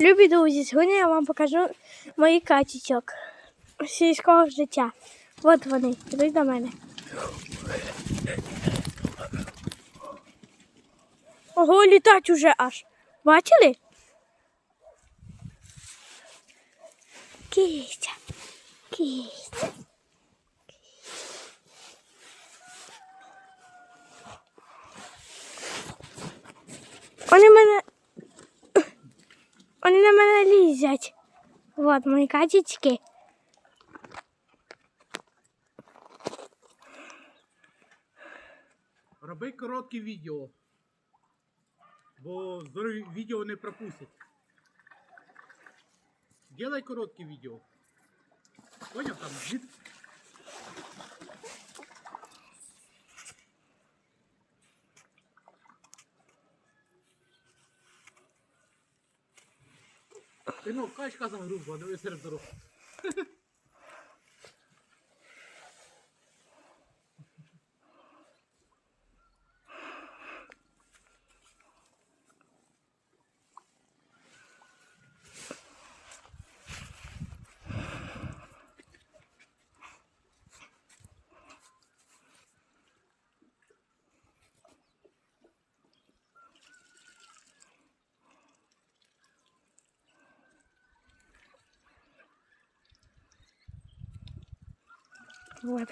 Любі друзі, сьогодні я вам покажу мої качечок сільського життя. От вони, йдуть до мене. Ого, літать уже аж. Бачили? Кістя. Кістя. Вони мене. Вони на мене лізять. Вот мої качечки. Роби коротке відео. Бо здорові відео не пропустять. Делай коротке відео. Поняв там? Ти ну, качка загрузла, Buat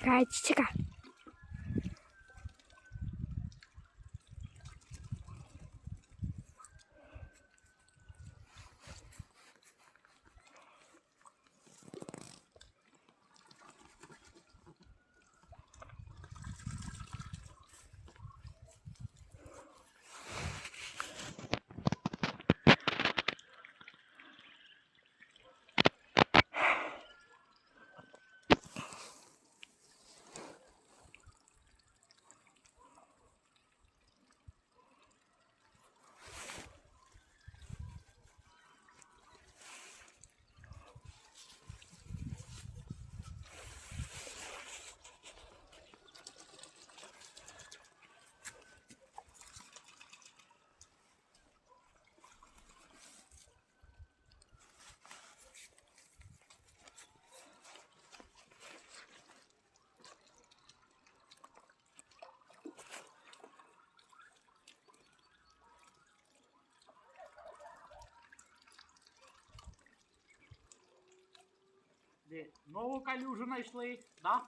Де? Нову калюжу знайшли, да?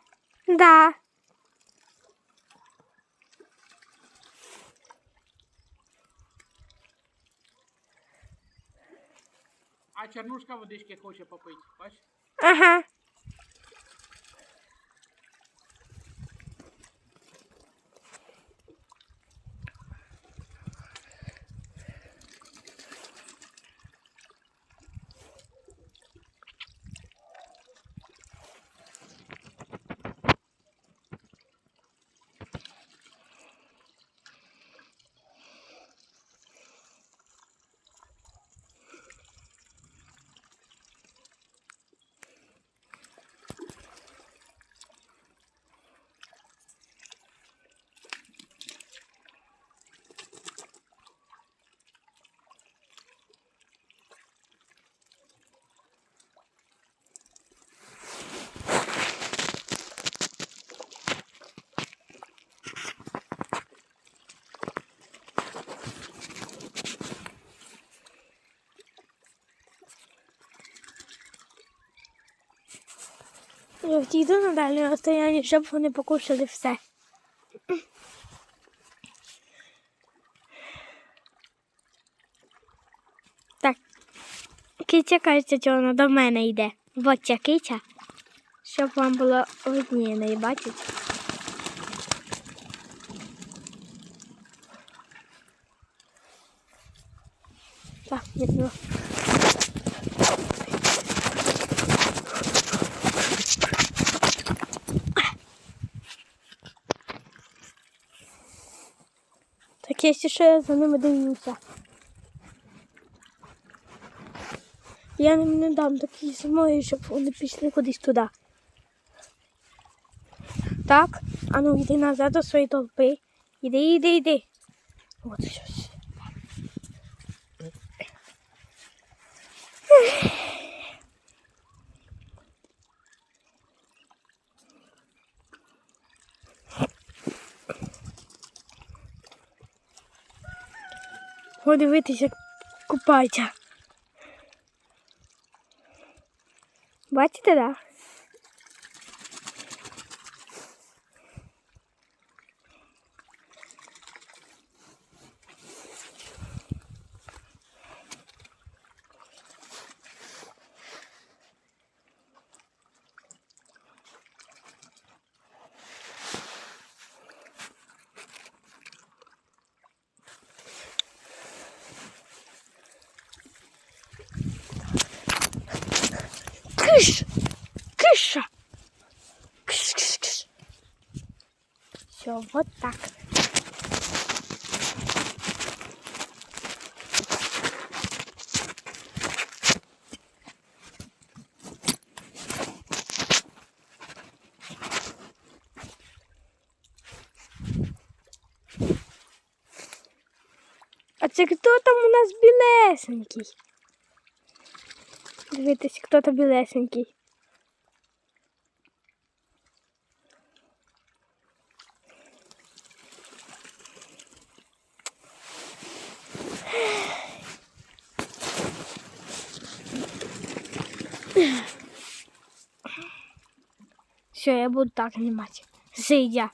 Да. А чернушка водички хоче попити, бач? Ага. Я втійду на дальнє розстояння, щоб вони покушали все. Так. Киця кажеться, що вона до мене йде. Вот ця киця. Щоб вам було видніше неї бачить. Так, видно. Так я ще за ними дивлюся. Я їм не дам такої самої, щоб вони пішли кудись туди. Так, а ну йди назад до своєї толпи. Іди, іди, іди. От щось. О, дивитися, як купається. Бачите, так? Да? Кыш! Кыша! Кыш, кыш, кыш. Все, вот так. А це хто там у нас білесенький? Дивитись, хто то білесенький. Все, я буду так снимать. Сидя.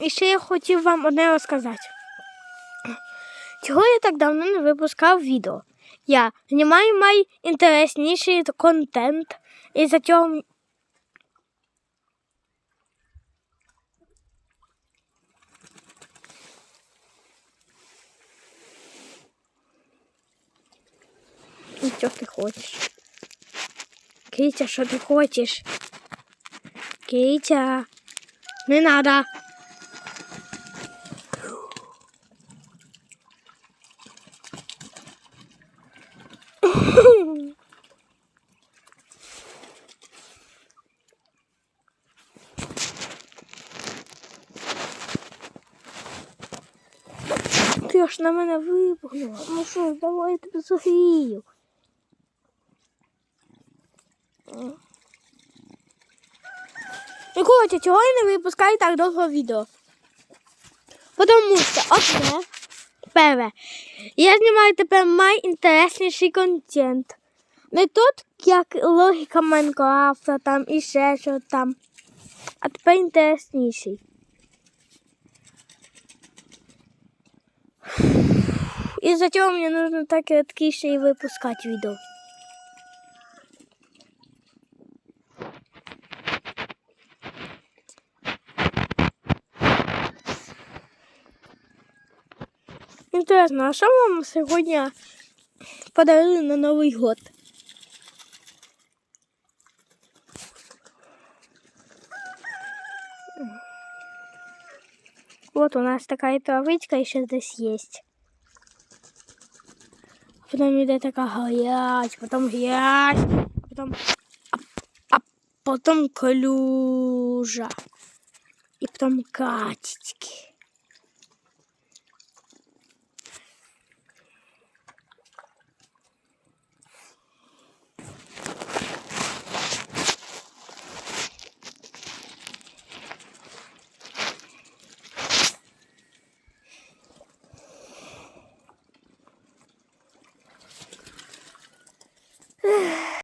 І ще я хотів вам одне розказати. Чого я так давно не випускав відео? Я знімаю найінтересніший контент, і за цього І що ти хочеш? Китя, що ти хочеш? Китя, не надо. Ти аж на мене випугнула. Ну що, давай я тебе согрію. І коротше, чого я не випускаю так довго відео? Потому що одне, перше, я знімаю тепер найінтересніший контент. Не тут, як логіка Майнкрафта там і ще що там. А тепер інтересніший. І за цього мені нужно так рідкіше і випускати відео. Інтересно, а що вам сьогодні подарили на Новий год? Вот у нас такая травичка еще здесь есть. Потом идет такая грязь, потом грязь, потом, а, а потом клюжа. И потом катечки.